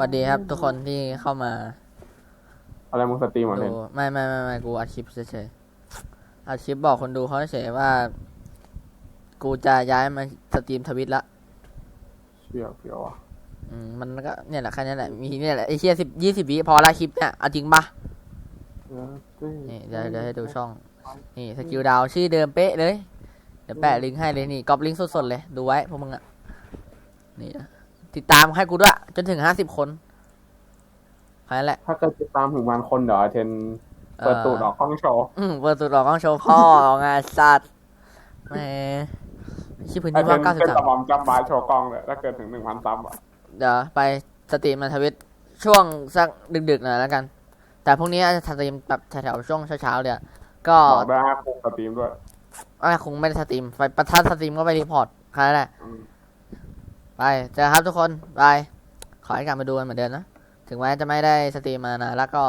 สวัสดีครับทุกคนที่เข้ามาอะไรมึงสตรีมเหรอดูเล่นไม่ไม่ไม่ไม่กูอัดคลิปเฉยๆอัดคลิปบอกคนดูเขาเฉยๆว่า กูจะย้ายมาสตรีมทวิตละเชี่ยเพียวอะอืมมันก็เนี่ยแหละแค่นี้แหละมีเนี่ยแหละไอ้เชี่ยสิบยี่สิบวิพอละคลิปเนี่ยเอาจริงปะเออเต้นี่เดี๋ยวเดี๋ยวให้ดูช่อง นี่สกิลดาวชื่อเดิมเป๊ะเลย เดี๋ยวแปะลิงก์ให้เลยนี่ก๊อปลิงก์สดๆเลย ดูไว้พวกมึงอะนี่นะ ติดตามให้กูด้วย จนถึงห้าสิบคนแค่นั้นแหละ ถ้าเกิดติดตามถึงวันคนเดี๋ยวเทนเปิดตูดออกห้องโชว์อืมเปิดสุดหลอกกล้องโชว์พ่อไงสัตว์แหมชื่อพื้นไอที่เทว่านเก้าสิบเป็นสาตะมบอมจำบาโชว์กล้องเลยถ้าเกิดถึงหนึ่งพันซับอะเดี๋ยวไปสตรีมในทวิตช่วงสักดึกๆหน่อยแล้วกัน แต่พรุ่งนี้จะสตรีมแบบแถวๆช่วงเช้าๆเนี่ยก็ บอกได้ฮะปลุกสตรีมด้วย อะคงไม่ได้สตรีมไปประทัดสตรีมก็ไปรีพอร์ตแค่นั้นแหละ อืม ไปเจอครับทุกคนบายขอให้กลับมาดูกันเหมือนเดิมนะ ถึงแม้จะไม่ได้สตรีมมานานแล้วก็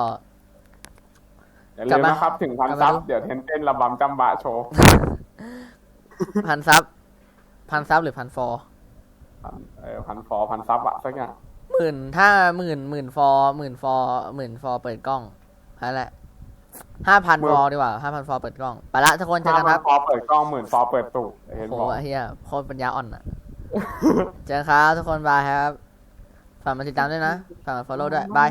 อย่ากลัลืบมมานะครับ ถึงพันกลับมาซับดูเดี๋ยวเทนเต้นระบำจำบาโชว์พันซับพันซับหรือพันฟอร์พันเออพันฟอร์พันซับอะสักอย่างหมื่นถ้าหมื่นหมื่นฟอร์หมื่นฟอร์หมื่นฟอร์เปิดกล้องนั่นแหละห้าพันฟอร์ดีกว่าห้าพันฟอร์เปิดกล้องไปละทุกคนเจอกันพัคนรับฟอร์เปิดกล้องหมื่นฟอร์เปิดตูดเห็นโหบอกเฮียโคตรปัญญาอ่อนอะ เจอกันครับทุกคนบายครับ ฝากมาติดตามด้วยนะ ฝากมา follow ด้วย บาย